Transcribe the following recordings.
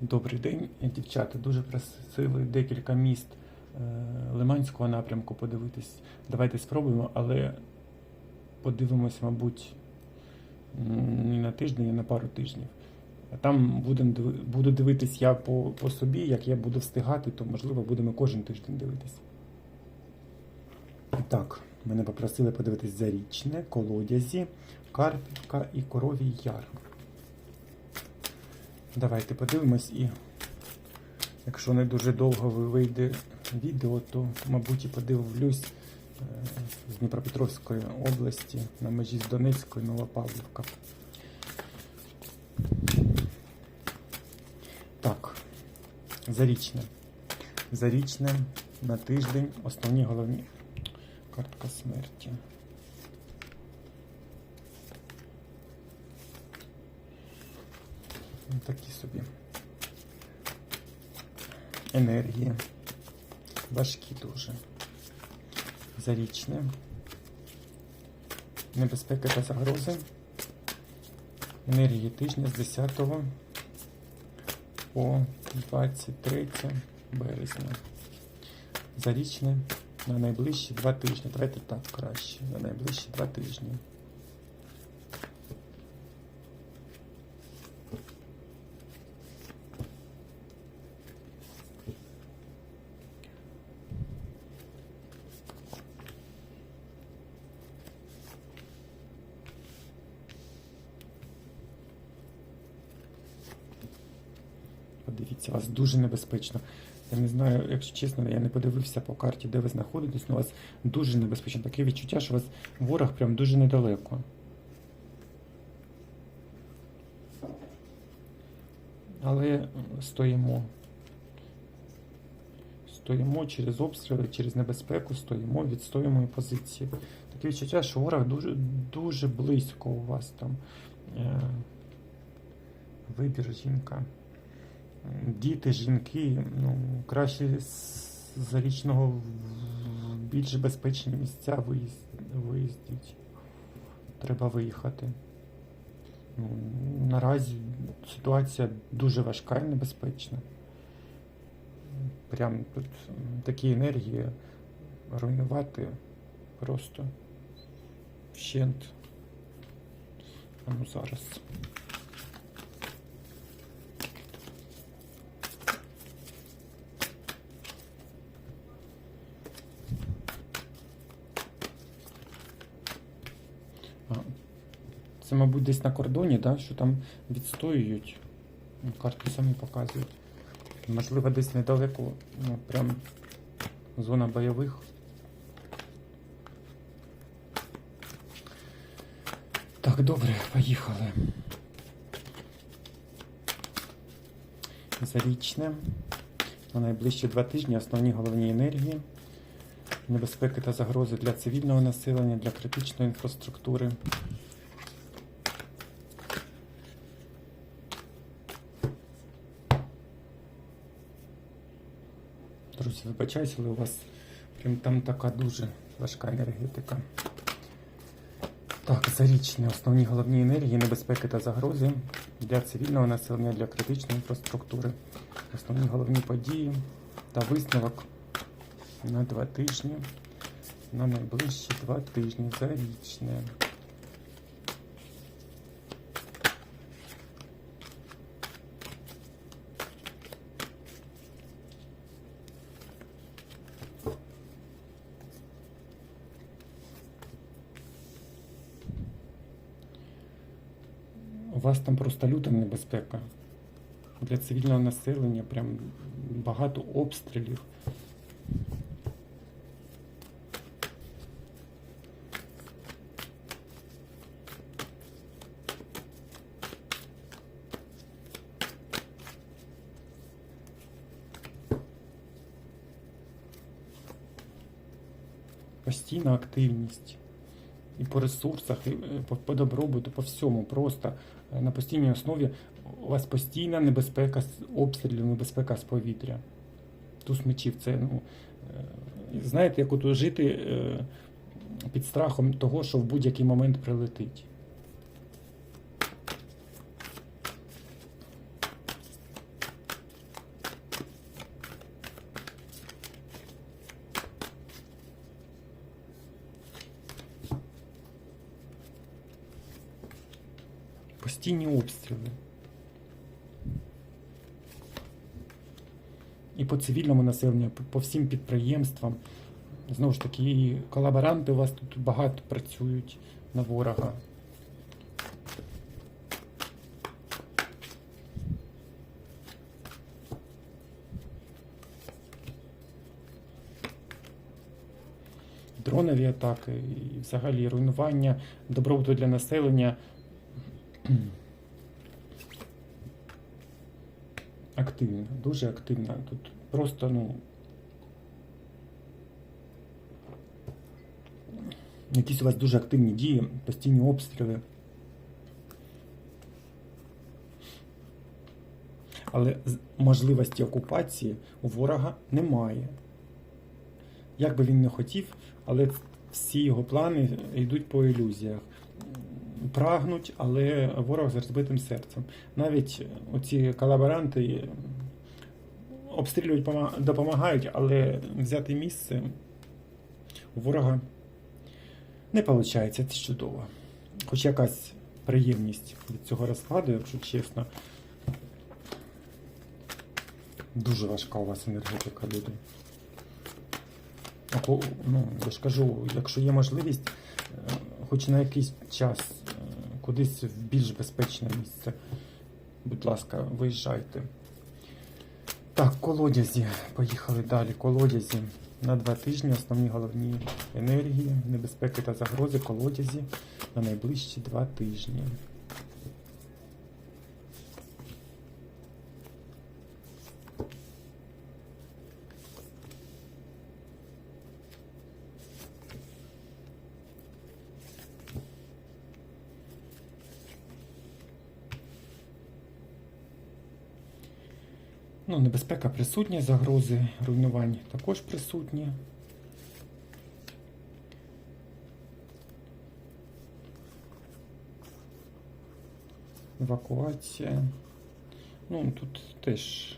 Добрий день, дівчата. Дуже просили декілька міст е, Лиманського напрямку подивитись. Давайте спробуємо, але подивимось, мабуть, не на тиждень, а на пару тижнів. Там буду дивитись я по, по собі, як я буду встигати, то можливо будемо кожен тиждень дивитись. І Так, мене попросили подивитись Зарічне, Колодязі, Карпівка і Коровій Яр. Давайте подивимось і якщо не дуже довго вийде відео, то, мабуть, і подивлюсь е, з Дніпропетровської області на межі з Донецькою Новопавлівка. Так, Зарічне. Зарічне на тиждень основні головні. Картка смерті. Такі собі. Енергії. Важкі дуже. Зарічне. Небезпеки та загрози. Енергії тижня з 10 по 23 березня. Зарічне на найближчі два тижні. Давайте так краще. На найближчі два тижні. Подивіться, у вас дуже небезпечно. Я не знаю, якщо чесно, я не подивився по карті, де ви знаходитесь, але у вас дуже небезпечно. Таке відчуття, що у вас ворог прям дуже недалеко. Але стоїмо. Стоїмо через обстріли, через небезпеку, стоїмо, відстоїмо позиції. Таке відчуття, що ворог дуже, дуже близько у вас там. Е, Вибір жінка. Діти, жінки, ну, краще з зарічного в більш безпечні місця виїзд- виїздіть. Треба виїхати. Ну, наразі ситуація дуже важка і небезпечна. Прям тут такі енергії руйнувати просто вщент. А ну зараз. А, Це, мабуть, десь на кордоні, да? що там відстоюють. Ну, Карти самі показують. Можливо, десь недалеко, ну, прям зона бойових. Так, добре, поїхали. Зарічне. На найближчі два тижні основні головні енергії. Небезпеки та загрози для цивільного населення, для критичної інфраструктури. Друзі, вибачаюсь, але у вас прям там така дуже важка енергетика. Так, зарічні основні головні енергії, небезпеки та загрози для цивільного населення, для критичної інфраструктури. Основні головні події та висновок на два тижні. На найближчі два тижні. Зарічне. У вас там просто люта небезпека. Для цивільного населення прям багато обстрілів. Постійна активність. І по ресурсах, і е, по, по добробуту, по всьому. Просто е, на постійній основі у вас постійна небезпека з обстрілів, небезпека з повітря. Туз мечів це, ну, е, знаєте, як от жити під страхом того, що в будь-який момент прилетить. постійні обстріли. І по цивільному населенню, по- всім підприємствам. Знову ж таки, і колаборанти у вас тут багато працюють на ворога. Дронові атаки і взагалі руйнування добробуту для населення. Активно, дуже активно. Тут просто, ну. Якісь у вас дуже активні дії, постійні обстріли. Але можливості окупації у ворога немає. Як би він не хотів, але всі його плани йдуть по ілюзіях. Прагнуть, але ворог з розбитим серцем. Навіть оці колаборанти обстрілюють, допомагають, але взяти місце у ворога не виходить, це чудово. Хоч якась приємність від цього розкладу, якщо чесно. Дуже важка у вас енергетика, люди. Ну, я ж кажу, якщо є можливість, е, хоч на якийсь час е, кудись в більш безпечне місце, будь ласка, виїжджайте. Так, колодязі. Поїхали далі. Колодязі. На два тижні основні головні енергії, небезпеки та загрози колодязі на найближчі два тижні. Ну, небезпека присутня, загрози руйнувань також присутні. Евакуація. Ну, тут теж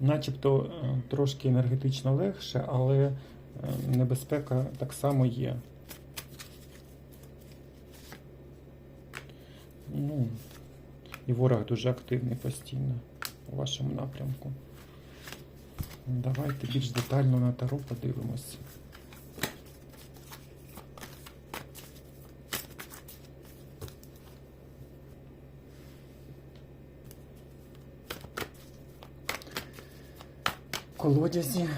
начебто е, трошки енергетично легше, але е, небезпека так само є. Ну, і ворог дуже активний постійно у вашому напрямку. Давайте більш детально на таро подивимось. Колодязі.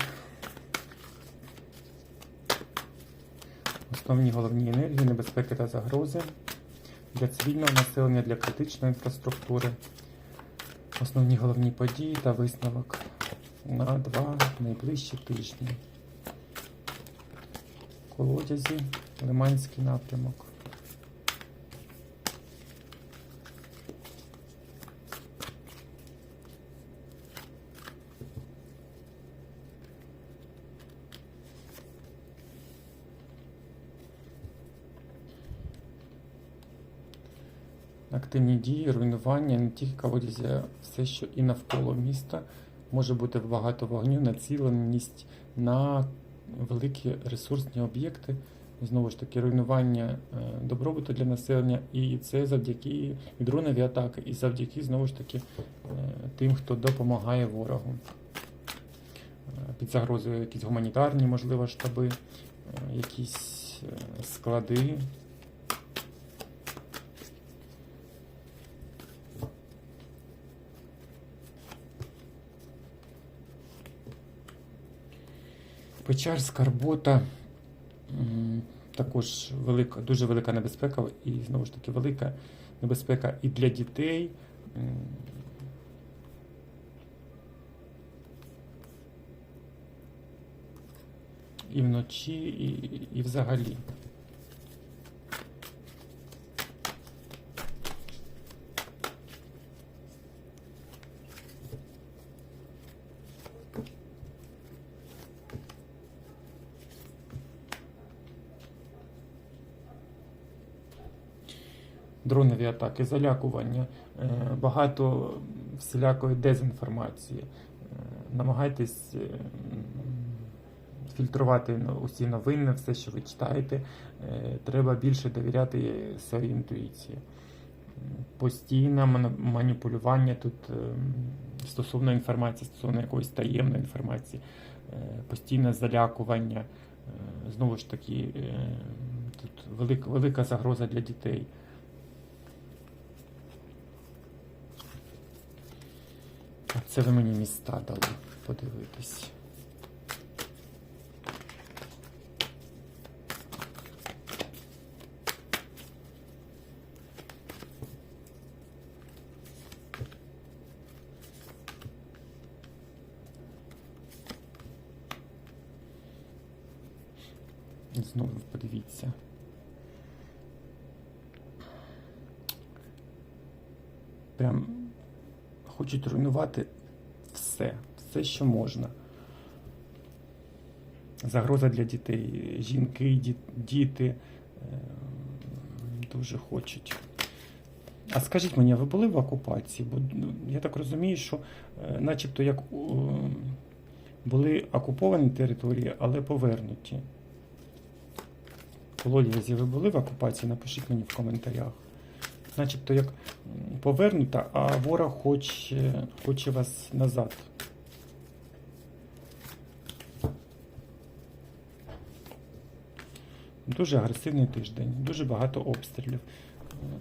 Основні головні енергії, небезпеки та загрози для цивільного населення, для критичної інфраструктури. Основні головні події та висновок на два найближчі тижні. Колодязі, Лиманський напрямок. Активні дії, руйнування, не тільки колодязі, а все, що і навколо міста. Може бути багато вогню, націленість на великі ресурсні об'єкти. Знову ж таки, руйнування е, добробуту для населення, і це завдяки дронові атаки, і завдяки знову ж таки е, тим, хто допомагає ворогу. Е, Під загрозою якісь гуманітарні, можливо, штаби, якісь склади. Печаль, скарбота, також велика, дуже велика небезпека, і знову ж таки велика небезпека і для дітей. І вночі, і, і взагалі. Дронові атаки, залякування, е, багато всілякої дезінформації. Е, Намагайтесь е, фільтрувати усі новини, все, що ви читаєте. Треба більше довіряти своїй інтуїції. постійне маніпулювання тут стосовно інформації, стосовно якоїсь таємної інформації, постійне залякування. Знову ж таки, тут велика, велика загроза для дітей. Це ви мені міста дали подивитись. Знову подивіться. Прям хочуть все, все, що можна. Загроза для дітей. Жінки, діти е, дуже хочуть. А скажіть мені, ви були в окупації? Бо ну, я так розумію, що е, начебто як були окуповані території, але повернуті. Колодязі, ви були в окупації? Напишіть мені в коментарях. Начебто як повернута, а ворог хоче, хоче вас назад. Дуже агресивний тиждень, дуже багато обстрілів.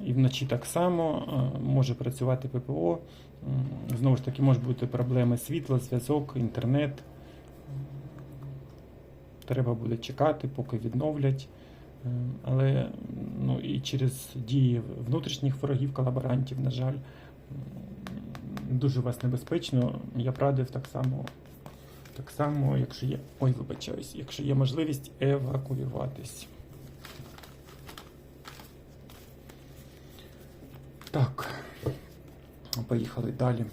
І вночі так само е, може працювати ППО. Знову ж таки, можуть бути проблеми світла, зв'язок, інтернет. Треба буде чекати, поки відновлять. Е, Але ну, і через дії внутрішніх ворогів, колаборантів, на жаль, дуже вас небезпечно. Я б радив так само, так само, якщо є. Ой, вибачаюсь, якщо є можливість евакуюватись. Так, поїхали далі.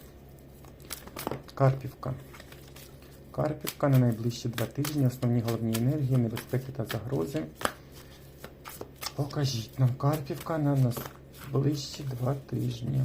Карпівка. Карпівка на найближчі два тижні. Основні головні енергії, небезпеки та загрози. Покажіть нам Карпівка на найближчі два тижні.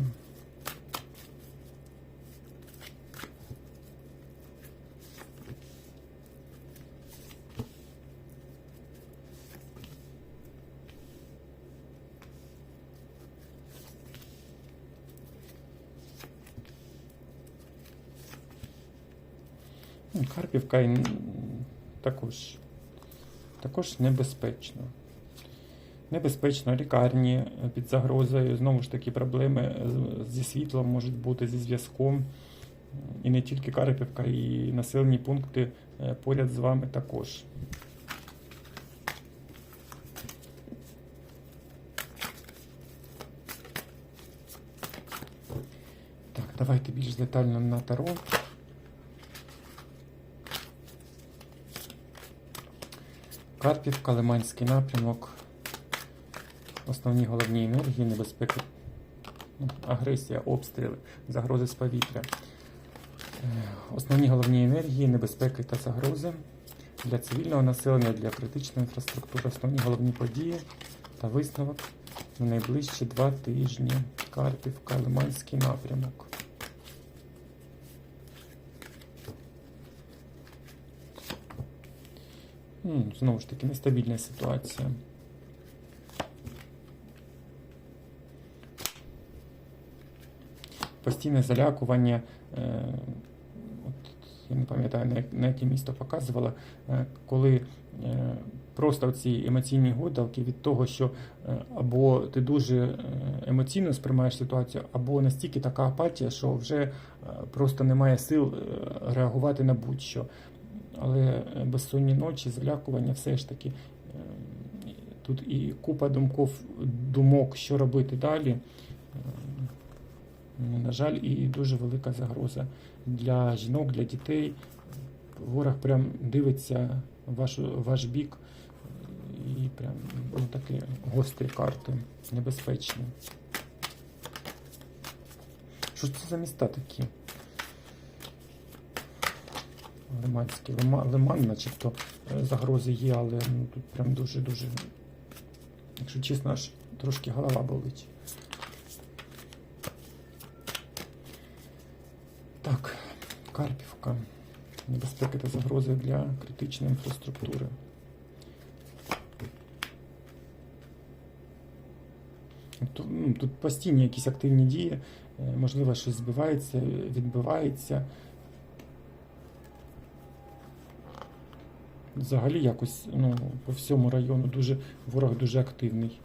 Харківка м, також, також небезпечно. Небезпечно лікарні під загрозою. Знову ж таки, проблеми зі світлом можуть бути, зі зв'язком. І не тільки Карпівка, і населені пункти е, поряд з вами також. Так, давайте більш детально на таро. Карпівка, Лиманський напрямок. Основні головні енергії, небезпеки, ну, агресія, обстріли, загрози з повітря. Е, Основні головні енергії, небезпеки та загрози для цивільного населення, для критичної інфраструктури, основні головні події та висновок на найближчі два тижні. Карпівка, Лиманський напрямок. Знову ж таки, нестабільна ситуація. Постійне залякування. е, От, я не пам'ятаю, на, яке місто показувала, е, коли е, просто ці емоційні гойдалки від того, що або ти дуже емоційно сприймаєш ситуацію, або настільки така апатія, що вже просто немає сил реагувати на будь-що. Але безсонні ночі, залякування, все ж таки. Тут і купа думков, думок, що робити далі. Ну, На жаль, і дуже велика загроза для жінок, для дітей. Ворог прям дивиться ваш, ваш бік і прям ну, такі гострі карти, небезпечні. Що це за міста такі? Лиманський. Лима, Лиман, начебто е, загрози є, але ну, тут прям дуже-дуже, якщо чесно, аж трошки голова болить. Так, Карпівка. Небезпеки та загрози для критичної інфраструктури. Ну, тут постійні якісь активні дії, е, можливо, щось збивається, відбивається. Взагалі якось ну, по всьому району дуже ворог дуже активний.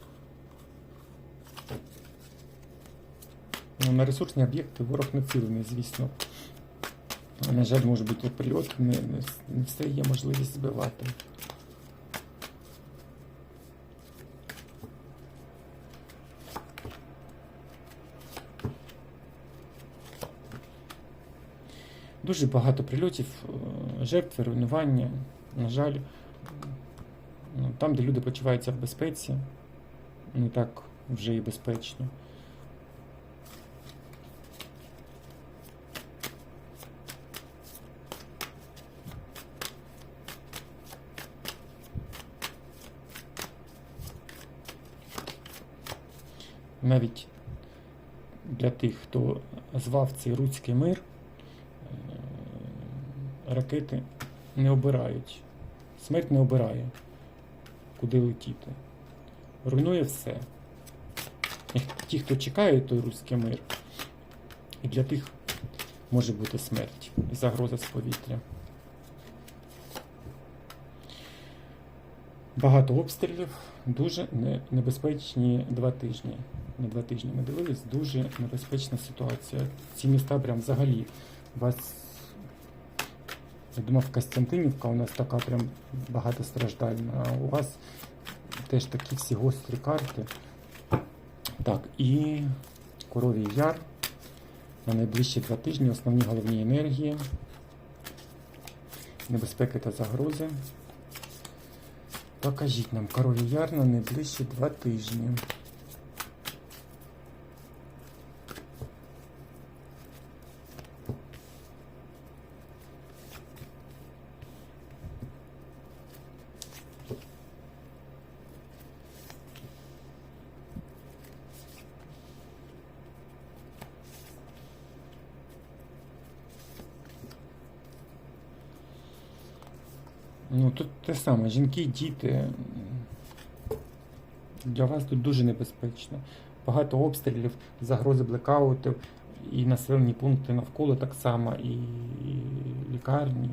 На ресурсні об'єкти ворог націлений, звісно. На жаль, може бути прильот, не, не, не все є можливість збивати. Дуже багато прильотів, е, жертви, руйнування. На жаль, ну, там, де люди почуваються в безпеці, не так вже і безпечно. Навіть для тих, хто звав цей руський мир, е, ракети не обирають. Смерть не обирає, куди летіти. Руйнує все. Ті, хто чекає той руський мир, і для тих може бути смерть і загроза з повітря. Багато обстрілів, дуже небезпечні два тижні. Не два тижні ми дивились, дуже небезпечна ситуація. Ці міста прям взагалі вас. Я думав, Костянтинівка у нас така прям багатостраждальна, а у вас теж такі всі гострі карти. Так, і Коровій Яр на найближчі два тижні основні головні енергії, небезпеки та загрози. Покажіть нам корові Яр на найближчі два тижні. Ну, тут те саме, жінки, діти. Для вас тут дуже небезпечно. Багато обстрілів, загрози блекаутів, і населені пункти навколо так само, і лікарні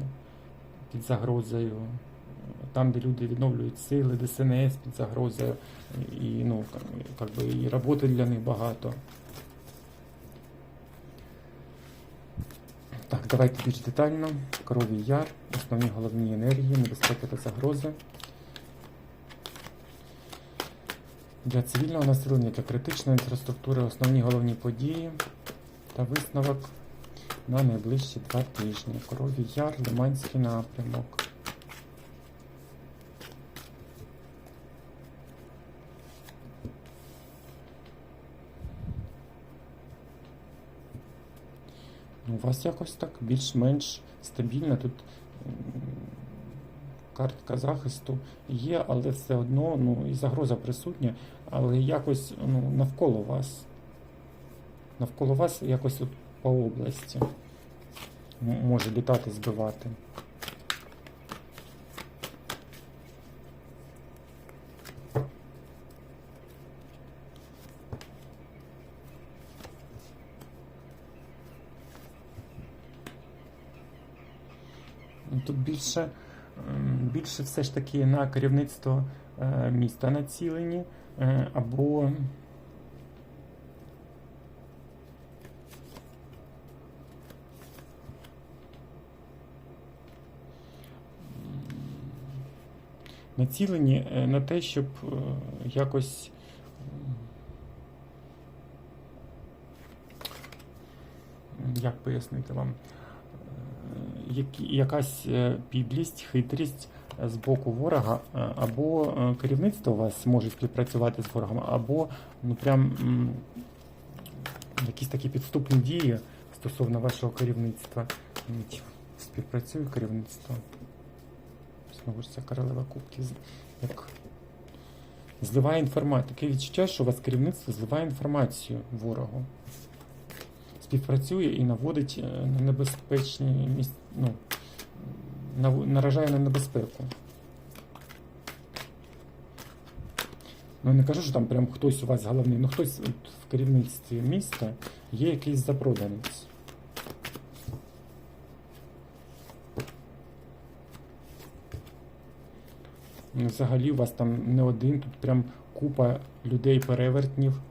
під загрозою. Там, де люди відновлюють сили, ДСНС під загрозою, і ну, і роботи для них багато. Так, давайте більш детально. Коровий яр, основні головні енергії, небезпеки та загрози. Для цивільного населення та критичної інфраструктури основні головні події та висновок на найближчі два тижні. Коровий яр, Лиманський напрямок. Ну, У вас якось так більш-менш стабільно. Тут картка захисту є, але все одно ну, і загроза присутня, але якось ну, навколо вас. Навколо вас якось от по області може літати, збивати. Ну, Тут більше, м, більше все ж таки на керівництво е, міста націлені, е, або націлені е, на те, щоб якось як пояснити вам, якась підлість, хитрість з боку ворога, е, або е, керівництво у вас може співпрацювати з ворогом, або ну прям якісь такі підступні дії стосовно вашого керівництва. Співпрацює керівництво. Знову ж ця королева кубків. Як зливає інформацію. Таке відчуття, що у вас керівництво зливає інформацію ворогу. Співпрацює і наводить е, на небезпечні місця. Ну, наражає на небезпеку. Ну не кажу, що там прям хтось у вас головний, ну хтось в керівництві міста є якийсь запроданець. Ну, Взагалі у вас там не один, тут прям купа людей-перевертнів.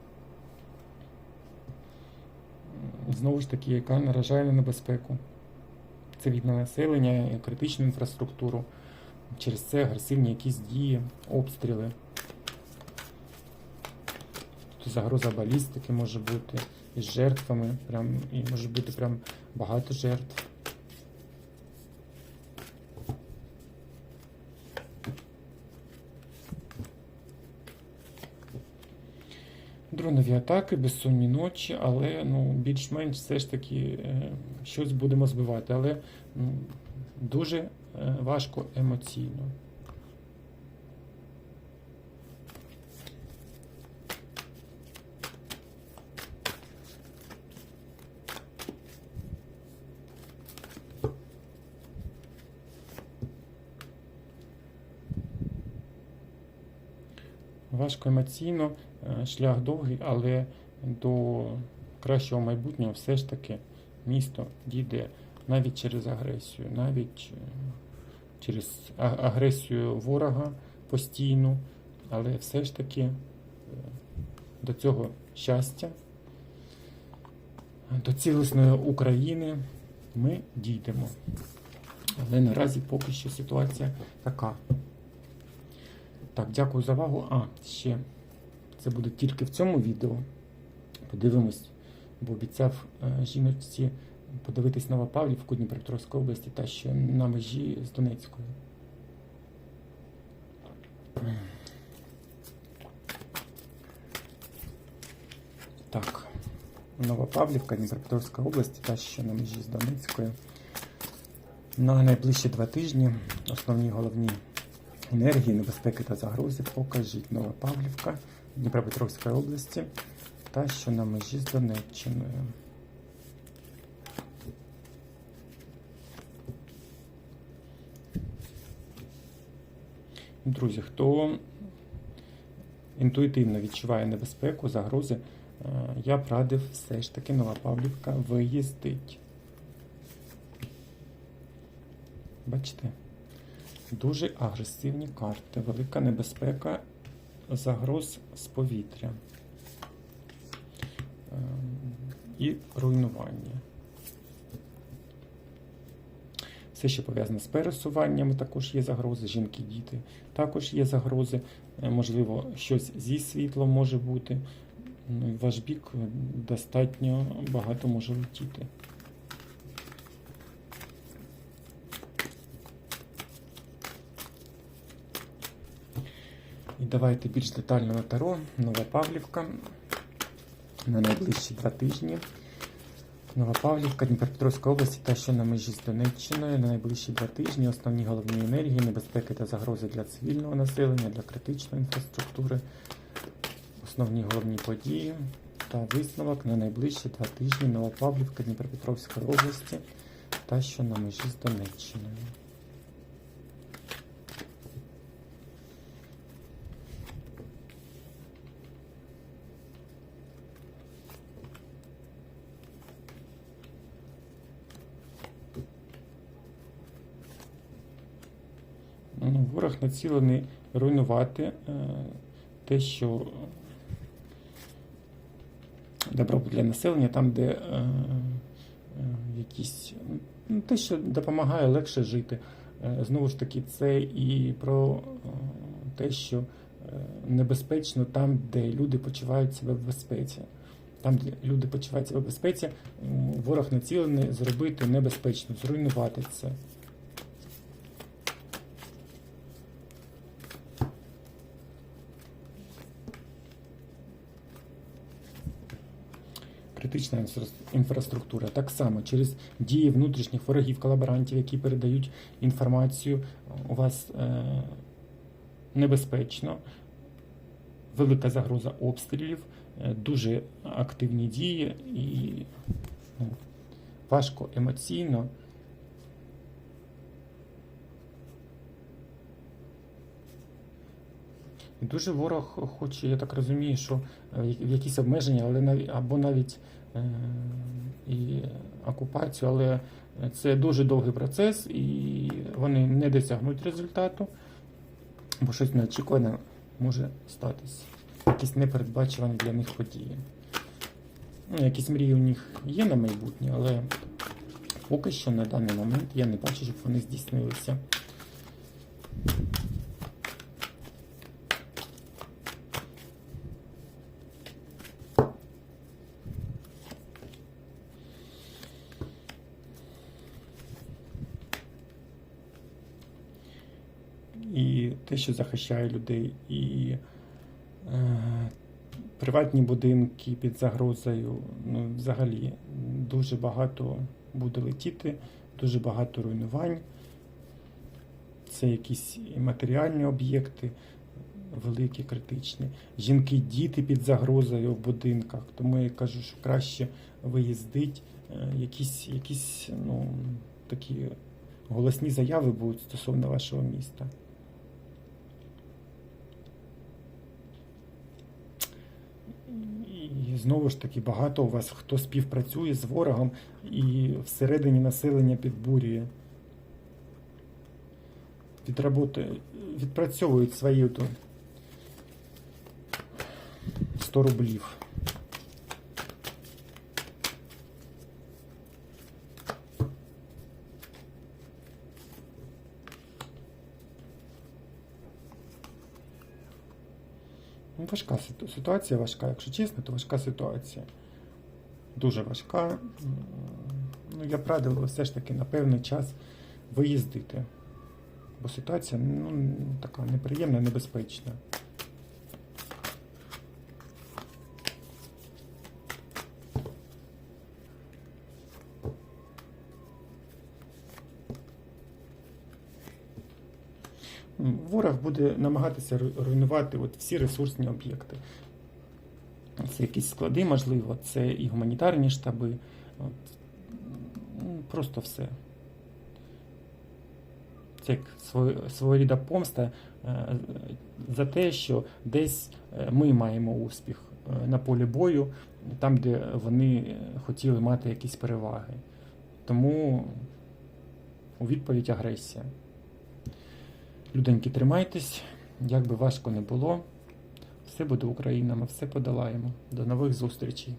Знову ж таки, яка наражає на небезпеку цивільне населення, критичну інфраструктуру. Через це агресивні якісь дії, обстріли. Тут загроза балістики може бути із жертвами, прям, і може бути прям багато жертв. Атаки, безсонні ночі, але ну, більш-менш все ж таки е, щось будемо збивати, але ну, дуже е, важко емоційно. Важко емоційно, е, шлях довгий, але до кращого майбутнього все ж таки місто дійде навіть через агресію, навіть е, через агресію ворога постійну, але все ж таки е, до цього щастя, до цілісної України ми дійдемо. Але наразі поки що ситуація така. Так, дякую за увагу. А, ще це буде тільки в цьому відео. Подивимось, бо обіцяв е, жіночці подивитись Новопавлівку Дніпропетровської області та ще на межі з Донецькою. Так, Новопавлівка, Дніпропетровська область та ще на межі з Донецькою. На найближчі два тижні основні головні енергії, небезпеки та загрози покажіть Новопавлівка Дніпропетровської області та що на межі з Донеччиною. Друзі, хто інтуїтивно відчуває небезпеку, загрози, е, я б радив все ж таки Новопавлівка виїздить. Бачите? Дуже агресивні карти, велика небезпека загроз з повітря Ем, і руйнування. Все, що пов'язане з пересуваннями, також є загрози, жінки, діти, також є загрози. Е, Можливо, щось зі світлом може бути. Ну, ваш бік достатньо багато може летіти. Давайте більш детально на таро. Нова Павлівка на найближчі два тижні. Нова Павлівка, Дніпропетровська область та що на межі з Донеччиною на найближчі два тижні. Основні головні енергії, небезпеки та загрози для цивільного населення, для критичної інфраструктури, основні головні події та висновок на найближчі два тижні. Нова Павлівка, Дніпропетровської області та що на межі з Донеччиною. Ну, націлений руйнувати е, те, що добробут для населення, там, де е, е, якісь ну, те, що допомагає легше жити. Знову ж таки, це і про те, що небезпечно там, де люди почувають себе в безпеці. Там, де люди почувають себе в безпеці, ворог націлений зробити небезпечно, зруйнувати це. Критична інфраструктура. Так само через дії внутрішніх ворогів, колаборантів, які передають інформацію, у вас е, небезпечно, велика загроза обстрілів, е, дуже активні дії і ну, важко емоційно. Дуже ворог хоче, я так розумію, що е, в якісь обмеження, але навіть або навіть і окупацію, але це дуже довгий процес, і вони не досягнуть результату, бо щось неочікуване може статись. Якісь непередбачувані для них події. Ну, якісь мрії у них є на майбутнє, але поки що на даний момент я не бачу, щоб вони здійснилися. І те, що захищає людей, і е, приватні будинки під загрозою. Ну, взагалі, дуже багато буде летіти, дуже багато руйнувань. Це якісь матеріальні об'єкти, великі, критичні. Жінки, діти під загрозою в будинках. Тому я кажу, що краще виїздить. Е, Якісь, якісь ну, такі голосні заяви будуть стосовно вашого міста. І знову ж таки багато у вас хто співпрацює з ворогом і всередині населення підбурює. Відработи, відпрацьовують свої то 100 рублів. Важка ситуація важка, якщо чесно, то важка ситуація. Дуже важка. Ну, я б радив все ж таки на певний час виїздити. Бо ситуація ну, така неприємна, небезпечна. Ворог буде намагатися руйнувати от всі ресурсні об'єкти. Це якісь склади, можливо, це і гуманітарні штаби. От, ну, просто все. Це як своє- своєрідна помста е, за те, що десь е, ми маємо успіх е, на полі бою, там, де вони хотіли мати якісь переваги. Тому у відповідь агресія. Люденьки, тримайтесь, як би важко не було. Все буде Україна, ми все подолаємо. До нових зустрічей.